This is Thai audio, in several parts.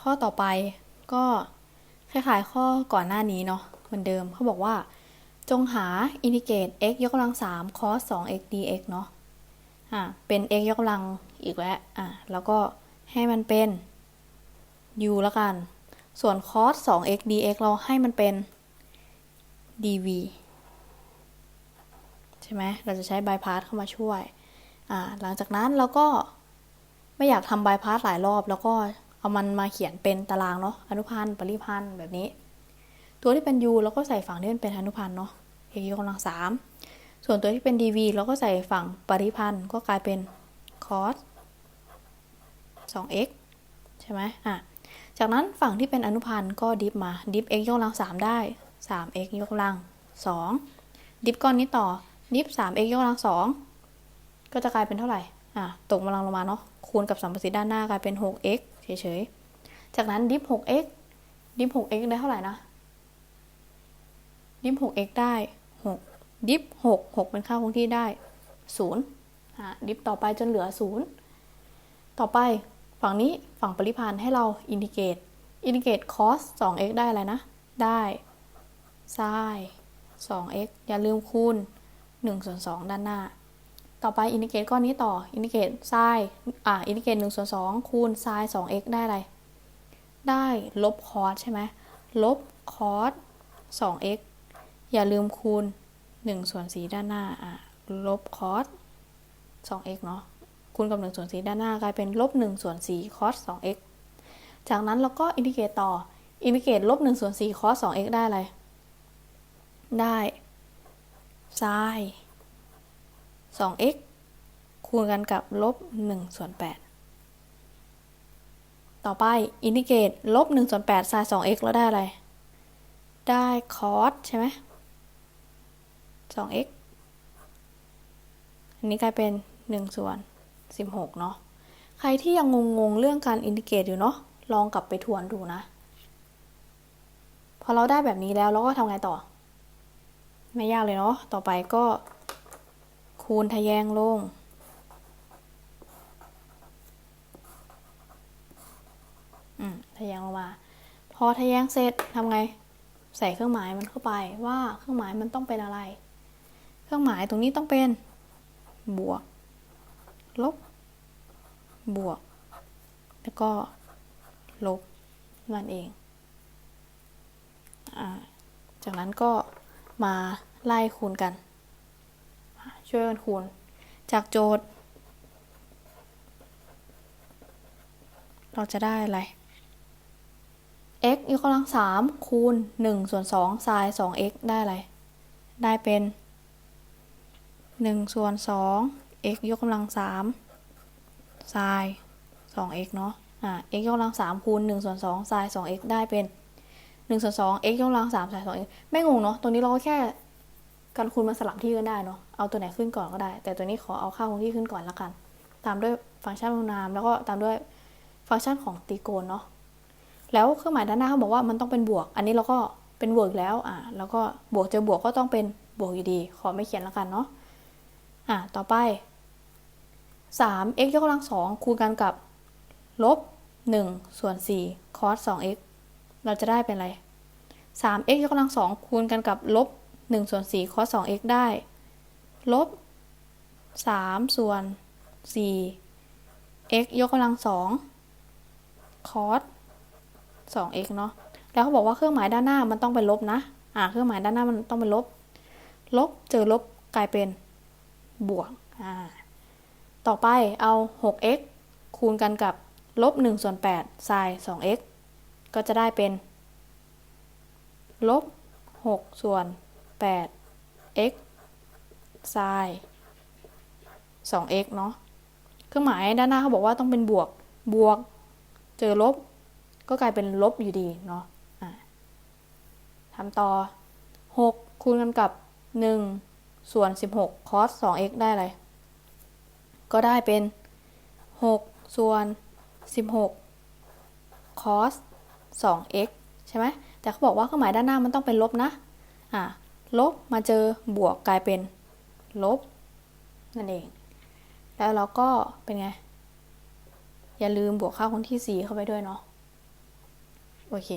ข้อต่อไปก็คล้ายๆข้อก่อนหน้านี้เนาะเหมือนเดิมเขาบอกว่า จงหาอินทิเกรต x ยกกำลัง3 cos 2 x dx เนาะอะเป็น x ยกกำลังอีกแล้วอะแล้วก็ให้มันเป็น u ล้วกัน ส่วน cos 2 x dx เราให้มันเป็น dv ใช่ไหมเราจะใช้บายพาสเข้ามาช่วย อ่า หลังจากนั้นเราก็ไม่อยากทำบายพาสหลายรอบ แล้วก็ เอามันมาเขียนเป็นตารางเนาะอนุพันธ์ปริพันธ์แบบนี้ ตัวที่เป็น u เราก็ใส่ฝั่งที่มันเป็นอนุพันธ์เนาะ x ยกกำลังสามส่วนตัวที่เป็น dv เราก็ใส่ฝั่งปริพันธ์ก็กลายเป็น cos 2x ใช่ไหมอะ จากนั้นฝั่งที่เป็นอนุพันธ์ก็ดิฟมาดิฟ x ยกกำลังสามได้ 3x ยกกำลังสองดิฟก้อนนี้ต่อดิฟ 3x ยกกำลังสองก็จะกลายเป็นเท่าไหร่ อะ ตกกำลังลงมาเนาะ คูณกับสัมประสิทธิ์ด้านหน้ากลายเป็น 6x เฉยๆ จากนั้นดิฟ 6x ดิฟ 6x ได้เท่าไหร่นะ ดิฟ 6x ได้ 6 ดิฟ 6 6 เป็นค่าคงที่ได้ 0อะดิฟต่อไปจนเหลือ 0 ต่อไปฝั่งนี้ฝั่งปริพันธ์ให้เราอินทิเกรตอินทิเกรต cos 2x ได้อะไรนะ ได้ sin 2x อย่าลืมคูณ1ส่วน2ด้านหน้า ต่อไปอินทิเกรตก้อนนี้ต่ออินทิเกรต sin อ่าอินทิเกรต1ส่วน2คูณ sin 2x ได้อะไร ได้ลบ cos ใช่ไหมลบ cos 2x อย่าลืมคูณ1ส่วน4ด้านหน้าอ่าลบ cos 2x เอ็กเนาะคูณกับ1ส่วน4ด้านหน้ากลายเป็นลบ1ส่วน4 cos 2x จากนั้นเราก็อินทิเกรตต่ออินทิเกรตลบ1ส่วน4 cos 2x ได้อะไร ได้ sin 2x คูณกันกับลบ1ส่วน8ต่อไปอินทิเกรตลบ1ส่วน8 sin 2x แล้วได้อะไร ได้ cos ใช่ไหม 2x อันนี้กลายเป็น 1 ส่วน 16 เนาะ ใครที่ยังงงๆ เรื่องการอินทิเกรตอยู่เนาะ ลองกลับไปทวนดูนะ พอเราได้แบบนี้แล้วเราก็ทำไงต่อ ไม่ยากเลยเนาะ ต่อไปก็ คูณทะแยงลง อืมทะแยงลงมา พอทะแยงเสร็จทำไง ใส่เครื่องหมายมันเข้าไปว่าเครื่องหมายมันต้องเป็นอะไร เครื่องหมายตรงนี้ต้องเป็น บวก ลบ บวก แล้วก็ ลบนั่นเอง อ่า จากนั้นก็มาไล่คูณกัน ช่วยกันคูณ จากโจทย์ เราจะได้อะไร x ยกกำลังสามคูณหนึ่งส่วนสองไซน์สอง x ได้อะไร ได้เป็นหนึ่งส่วนสอง x ยกกำลังสามไซน์สอง x เนาะ อ่า x ยกกำลังสามคูณหนึ่งส่วนสองไซน์สอง x ได้เป็นหนึ่งส่วนสอง x ยกกำลังสามไซน์สอง x ไม่งงเนาะ ตรงนี้เราก็แค่ การคูณมาสลับที่กันได้เนาะ เอาตัวไหนขึ้นก่อนก็ได้ แต่ตัวนี้ขอเอาค่าคงที่ขึ้นก่อนละกัน ตามด้วยฟังก์ชันพหุนาม แล้วก็ตามด้วยฟังก์ชันของตรีโกณเนาะ แล้วเครื่องหมายด้านหน้าเขาบอกว่ามันต้องเป็นบวก อันนี้เราก็เป็นบวกแล้ว อ่าแล้วก็บวกเจอบวกก็ต้องเป็นบวกอยู่ดี ขอไม่เขียนละกันเนาะ อ่าต่อไป 3 x ยกกำลังสองคูณกันกับลบ1ส่วน4 cos 2x เราจะได้เป็นอะไร 3 x ยกกำลังสองคูณกันกับลบ 1ส่วน4 cos 2x ได้ ลบ 3 ส่วน 4 x ยกกำลังสอง cos 2x เนาะ แล้วเขาบอกว่าเครื่องหมายด้านหน้ามันต้องเป็นลบนะ อ่า เครื่องหมายด้านหน้ามันต้องเป็นลบ ลบเจอลบกลายเป็นบวก อ่า ต่อไปเอา 6x คูณกันกับลบ1ส่วน8 sin 2x ก็จะได้เป็น ลบ 6 ส่วน 8 x sin 2x เนาะเครื่องหมายด้านหน้าเขาบอกว่าต้องเป็นบวกบวก เจอลบ ก็กลายเป็นลบอยู่ดีเนาะะทำต่อ 6 คูณกันกับ 1 ส่วน 16 cos 2x ได้อะไร ก็ได้เป็น 6 ส่วน 16 cos 2x ใช่ไหมแต่เขาบอกว่าเครื่องหมายด้านหน้ามันต้องเป็นลบนะ อะ ลบมาเจอบวกกลายเป็นลบนั่นเอง แล้วเราก็เป็นไง อย่าลืมบวกค่าคงที่ 4 เข้าไปด้วยเนาะ โอเค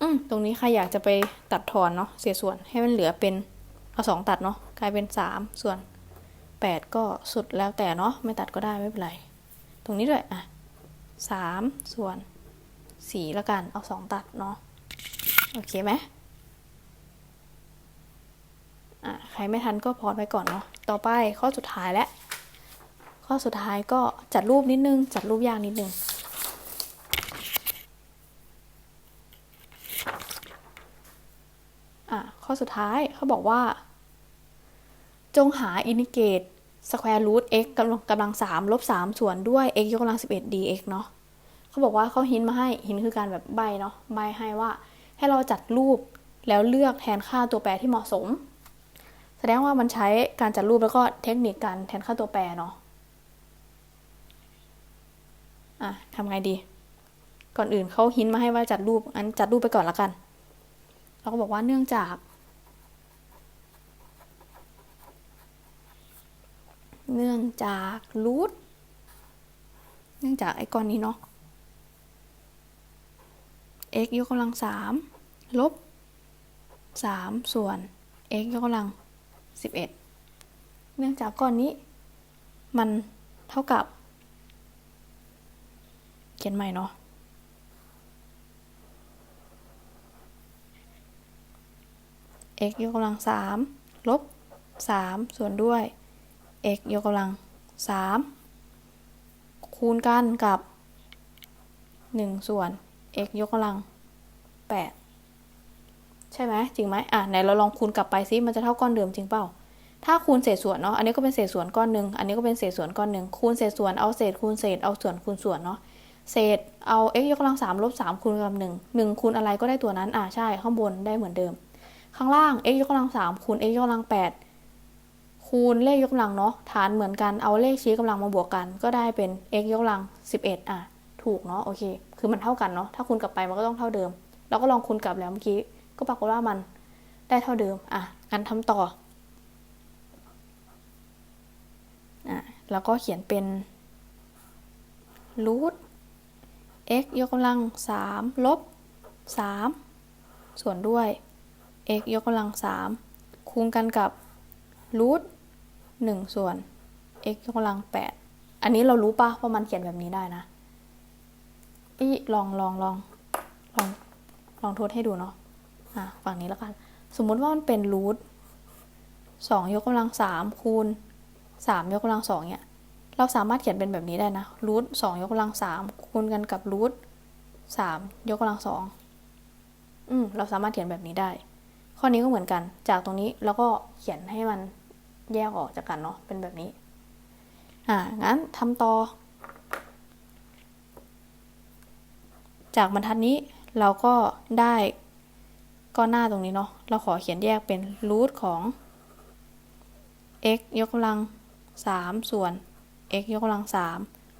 อืม ตรงนี้ใครอยากจะไปตัดทอนเนาะเศษส่วนให้มันเหลือเป็น เอาสองตัดเนาะ กลายเป็นสามส่วนแปดก็สุดแล้วแต่เนาะ ไม่ตัดก็ได้ไม่เป็นไร ตรงนี้ด้วย อะสามส่วนสี่ล้วกัน เอาสองตัดเนาะ โอเคไหม อะใครไม่ทันก็พอดไว้ก่อนเนาะต่อไปข้อสุดท้ายแล้วข้อสุดท้ายก็จัดรูปนิดนึง จัดรูปยากนิดนึงอะข้อสุดท้ายเขาบอกว่า จงหาอินิเกตสแควร์รูท x กำลังกำลังสามลบสามส่วนด้วย x ยกกำลังสิบเอ็ด dx เนาะเขาบอกว่าเขาหินมาให้หินคือการแบบใบเนาะใบให้ว่าให้เราจัดรูปแล้วเลือกแทนค่าตัวแปรที่เหมาะสม แสดงว่ามันใช้การจัดรูปแล้วก็เทคนิคการแทนค่าตัวแปรเนาะอะทำไงดี ก่อนอื่นเขาหินมาให้ว่าจัดรูปอันจัดรูปไปก่อนละกัน เราก็บอกว่าเนื่องจาก เนื่องจากรูทเนื่องจากไอ้ก้อนนี้เนาะ x ยกกำลังสามลบสามส่วน x ยกกำลัง สิบเอ็ดเนื่องจากก้อนนี้ มันเท่ากับ เขียนใหม่เนาะ x ยกกำลังสามลบสามส่วนด้วย x ยกกำลังสามคูณกันกับหนึ่งส่วน x ยกกำลังแปด ช่ไหมจริงไหมอะไหนเราลองคูณกลับไปซิมันจะเท่าก้อนเดิมจริงเปล่า ถ้าคูณเศษส่วนเนาะอันนี้ก็เป็นเศษส่วนก้อนหนึ่งอันนี้ก็เป็นเศษส่วนก้อนหนึ่งคูณเศษส่วนเอาเศษคูณเศษเอาส่วนคูณส่วนเนาะเศษเอา x ยกกำลังสามลบสามคูณกับหนึ่งหนึ่งคูณอะไรก็ได้ตัวนั้นอะใช่ข้างบนได้เหมือนเดิม ข้างล่าง x ยกกำลังสามคูณ x ยกกำลังแปดคูณเลขยกกำลังเนาะฐานเหมือนกันเอาเลขชี้กำลังมาบวกกัน ก็ได้เป็น x ยกกำลังสิบเอ็ดอะถูกเนาะโอเค คือมันเท่ากันเนาะถ้าคูณกลับไปมันก็ต้องเท่าเดิม เราก็ลองคูณกลับแล้วเมื่อกี้ ก็ปรากฏว่ามันได้เท่าเดิม อะงั้นทำต่อ อะแล้วก็เขียนเป็นรูท x ยกกำลังสามลบสามส่วนด้วย x ยกกำลังสามคูณกันกับรูทหนึ่งส่วน x ยกกำลังแปดอันนี้เรารู้ปะว่ามันเขียนแบบนี้ได้นะอีลองลองลองลองลองทดให้ดูเนาะ อะฝั่งนี้แล้วกัน สมมุติว่ามันเป็นรูทสองยกกำลังสามคูณสามยกกำลังสองเนี่ย เราสามารถเขียนเป็นแบบนี้ได้นะรูทสองยกกำลังสามคูณกันกับรูทสามยกกำลังสองอืมเราสามารถเขียนแบบนี้ได้ ข้อนี้ก็เหมือนกัน จากตรงนี้แล้วก็เขียนให้มันแยกออกจากกันเนาะ เป็นแบบนี้ อ่า งั้นทำต่อ จากบรรทัดนี้เราก็ได้ ก้อนหน้าตรงนี้เนาะ เราขอเขียนแยกเป็นรูทของ x ยกกำลังสามส่วน x ยกกำลังสาม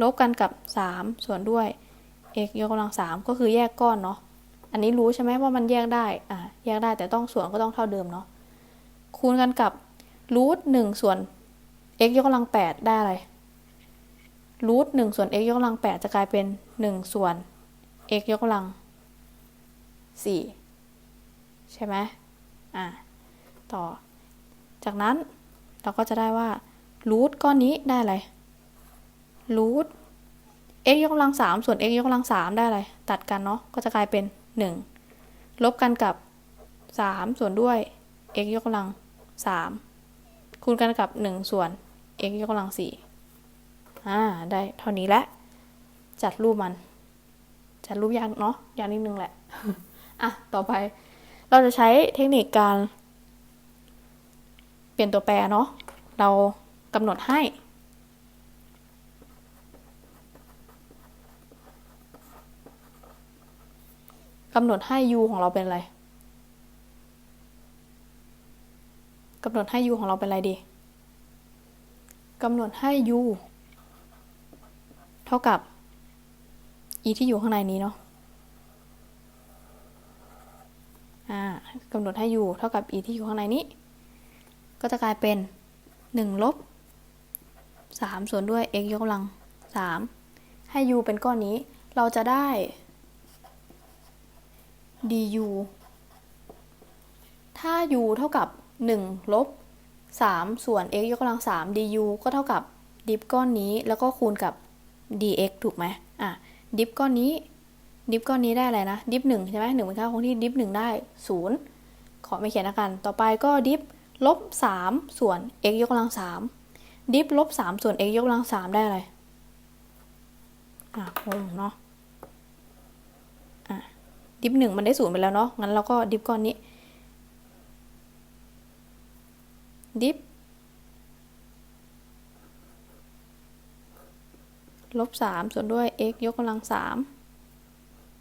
ลบกันกับสามส่วนด้วย x ยกกำลังสามก็คือแยกก้อนเนาะ อันนี้รู้ใช่ไหมว่ามันแยกได้ อ่าแยกได้แต่ต้องส่วนก็ต้องเท่าเดิมเนาะ คูณกันกับรูทหนึ่งส่วน x ยกกำลังแปดได้อะไรรูทหนึ่งส่วน x ยกกำลังแปดจะกลายเป็นหนึ่งส่วน x ยกกำลังสี่ ใช่ไหมอ่าต่อ จากนั้นเราก็จะได้ว่ารูทก้อนนี้ได้อะไรรูท x ยกกำลังสามส่วน x ยกกำลังสามได้อะไร ตัดกันเนาะ ก็จะกลายเป็นหนึ่งลบกันกับสามส่วนด้วย x ยกกำลังสามคูณกันกับหนึ่งส่วน x ยกกำลังสี่อ่า ได้เท่านี้แหละ จัดรูปมัน จัดรูปยากเนาะ ยากนิดนึงแหละ อะ ต่อไป เราจะใช้เทคนิคการ เปลี่ยนตัวแปรเนาะ เรากำหนดให้กำหนดให้ u ของเราเป็นอะไรกำหนดให้ u ของเราเป็นอะไรดีกำหนดให้ u เท่ากับ e ที่อยู่ข้างในนี้เนาะ อ่า กำหนดให้ u เท่ากับ e ที่อยู่ข้างในนี้ ก็จะกลายเป็น 1 ลบ 3 ส่วนด้วย x ยกกำลัง 3 ให้ u เป็นก้อนนี้ เราจะได้ du ถ้า u เท่ากับ 1 ลบ 3 ส่วน x ยกกำลัง 3 du ก็เท่ากับดิฟก้อนนี้แล้วก็คูณกับ dx ถูกไหมอะ ดิฟก้อนนี้ ดิฟก้อนนี้ได้อะไรนะ ดิฟ1ใช่ไหมหนึ่งเป็นค่าคงที่ดิฟ1ได้0ขอไม่เขียนล้วกัน ต่อไปก็ดิฟลบ3ส่วน x ยกกำลัง3ดิฟลบ3ส่วน x ยกกำลัง3ได้อะไร อะงงเนาะ อะ ดิฟหนึ่งมันได้ศูนย์ไปแล้วเนาะ งั้นเราก็ดิฟก้อนนี้ ดิฟลบสามส่วนด้วย x ยกกำลังสาม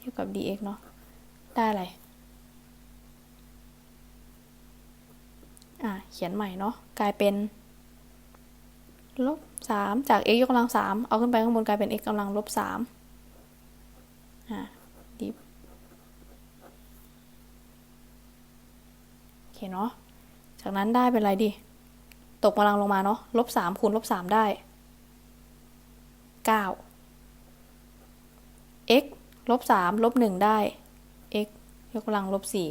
เทียบกับ dx เนาะ ได้อะไร อะ เขียนใหม่เนาะ กลายเป็นลบสามจาก x ยกกำลังสามเอาขึ้นไปข้างบนกลายเป็น x กำลังลบสามอะดิฟโอเคเนาะ จากนั้นได้เป็นอะไรดิตกกำลังลงมาเนาะ ลบสามคูณลบสามได้เก้า x ลบสามลบหนึ่งได้ x ยกกำลังลบสี่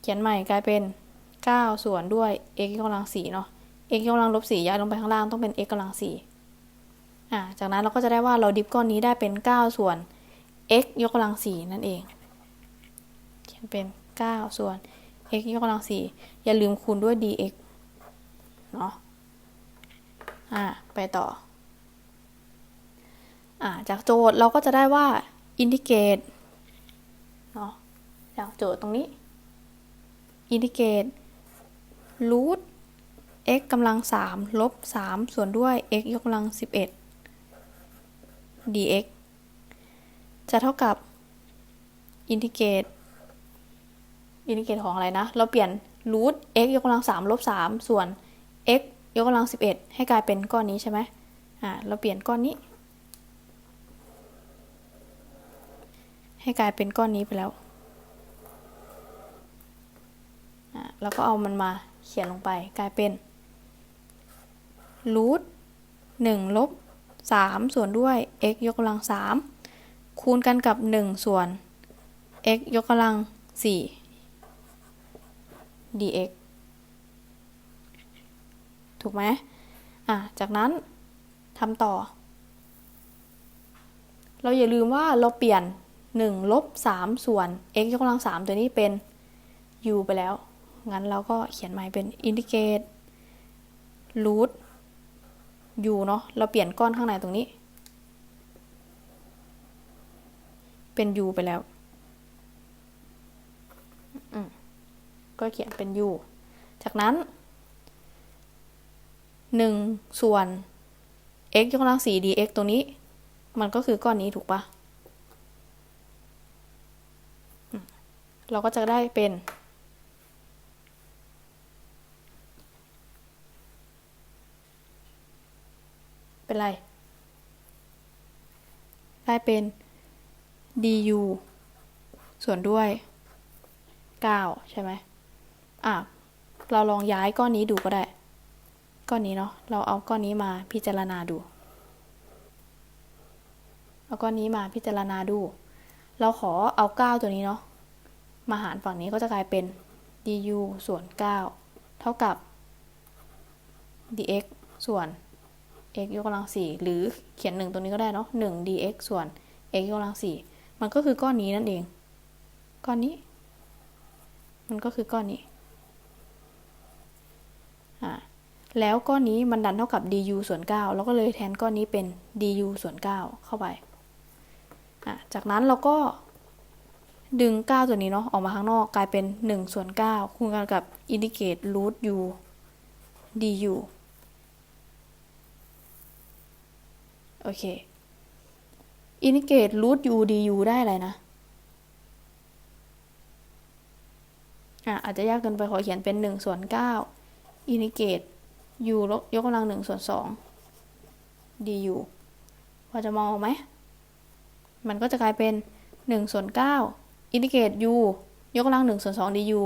เขียนใหม่กลายเป็นเก้าส่วนด้วย x ยกกำลังสี่เนาะ x ยกกำลังลบสี่ย้ายลงไปข้างล่างต้องเป็น x กำลังสี่อ่าจากนั้นเราก็จะได้ว่าเราดิฟก้อนนี้ได้เป็น9ส่วน x ยกกำลังสี่นั่นเอง เขียนเป็น9ส่วน x ยกกำลังสี่อย่าลืมคูณด้วย dx เนาะอ่าไปต่อ จากโจทย์เราก็จะได้ว่าอินทิเกรตเนาะจากโจทย์ตรงนี้อินทิเกรตรูท x กำลังสามลบสามส่วนด้วย x ยกกำลังสิบเอ็ด dx จะเท่ากับอินทิเกรตอินทิเกรตของอะไรนะ เราเปลี่ยนรูท x ยกกำลังสามลบสามส่วน x ยกกำลังสิบเอ็ดให้กลายเป็นก้อนนี้ใช่ไหมอ่า เราเปลี่ยนก้อนนี้ ให้กลายเป็นก้อนนี้ไปแล้วแล้วก็เอามันมาเขียนลงไปกลายเป็นรูทหนึ่งลบสามส่วนด้วย x ยกกำลังสามคูณกันกับหนึ่งส่วน x ยกกำลังสี่ dx ถูกไหมอะ จากนั้นทำต่อ เราอย่าลืมว่าเราเปลี่ยน 1ลบ3ส่วน x ยกกำลัง 3 ตัวนี้เป็น u ไปแล้ว งั้นเราก็เขียนใหม่เป็นอินทิเกรตรูท u เนาะ เราเปลี่ยนก้อนข้างในตรงนี้ เป็น u ไปแล้ว ก็เขียนเป็น u จากนั้น 1 ส่วน x ยกกำลัง 4 dx ตรงนี้ มันก็คือก้อนนี้ถูกปะ เราก็จะได้เป็น เป็นไร ได้เป็น du ส่วนด้วย 9 ใช่ไหมอะ เราลองย้ายก้อนนี้ดูก็ได้ ก้อนนี้เนาะ เราเอาก้อนนี้มาพิจารณาดู เอาก้อนนี้มาพิจารณาดู เราขอเอา 9 ตัวนี้เนาะ มาหารฝั่งนี้ก็จะกลายเป็น du ส่วน 9 เท่ากับ dx ส่วน x ยกกำลัง 4 หรือเขียน 1 ตรงนี้ก็ได้เนาะ1 dx ส่วน x ยกกำลัง 4 มันก็คือก้อนนี้นั่นเอง ก้อนนี้ มันก็คือก้อนนี้อ่าแล้วก้อนนี้มันดันเท่ากับ du ส่วน9เราก็เลยแทนก้อนนี้เป็น du ส่วน 9 เข้าไปอ่าจากนั้นเราก็ ดึง 9 ตัวนี้เนาะออกมาข้างนอกกลายเป็น1ส่วน9คูณกันกับอินทิเกตรูท u du โอเคอินทิเกตรูท u du ได้อะไรนะอะอาจจะยากเกินไปขอเขียนเป็น1ส่วน9อินทิเกต u ลบยกกำลัง1ส่วน2 du พอจะมองออกไหมมันก็จะกลายเป็น1ส่วน9 อินทิเกรต u ยกกำลัง1ส่วน2 du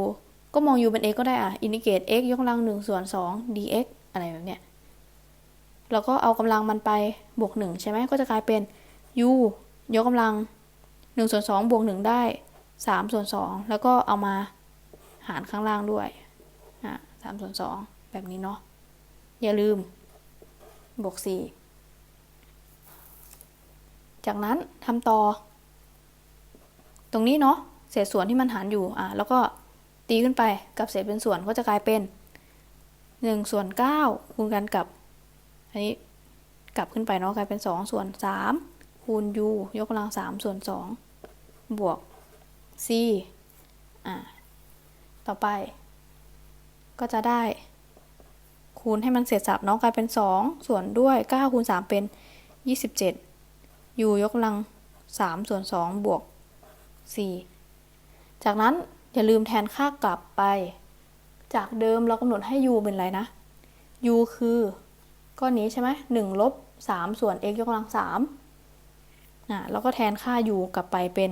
ก็มอง u เป็น x ก็ได้อะ อินทิเกรต x ยกกำลัง1ส่วน2 dx อะไรแบบเนี้ยแล้วก็เอากำลังมันไปบวก1ใช่ไหมก็จะกลายเป็น u ยกกำลัง1ส่วน2บวก1ได้สามส่วนสองแล้วก็เอามาหารข้างล่างด้วยอะสามส่วนสองแบบนี้เนาะอย่าลืม บวกสี่จากนั้นทำต่อ ตรงนี้เนาะเศษส่วนที่มันหารอยู่อะแล้วก็ตีขึ้นไปกับเศษเป็นส่วนก็จะกลายเป็นหนึ่งส่วนเก้าคูณกันกับอันนี้กลับขึ้นไปเนาะกลายเป็นสองส่วนสามคูณ u ยกกำลังสามส่วนสองบวก c อะต่อไป ก็จะได้ คูณให้มันเสร็จสับเนาะกลายเป็น 2 ส่วนด้วย 9 คูณ 3 เป็น 27 u ยกกำลัง 3 ส่วน 2 บวก 4 จากนั้นอย่าลืมแทนค่ากลับไป จากเดิมเรากำหนดให้ u เป็นอะไรนะ u คือก้อนนี้ใช่ไหม1ลบ3ส่วน x ยกกำลัง3อะแล้วก็แทนค่า u กลับไปเป็น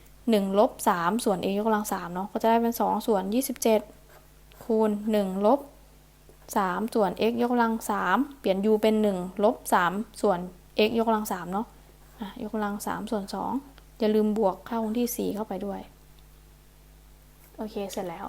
1ลบ3ส่วน x ยกกำลัง3เนาะก็จะได้เป็น2ส่วน27คูณ1ลบ3ส่วน x ยกกำลัง3เปลี่ยน u เป็น1ลบ3ส่วน x ยกกำลัง3เนาะอะยกกำลัง3ส่วน2 อย่าลืมบวกค่าคงที่ 4 เข้าไปด้วย โอเค เสร็จแล้ว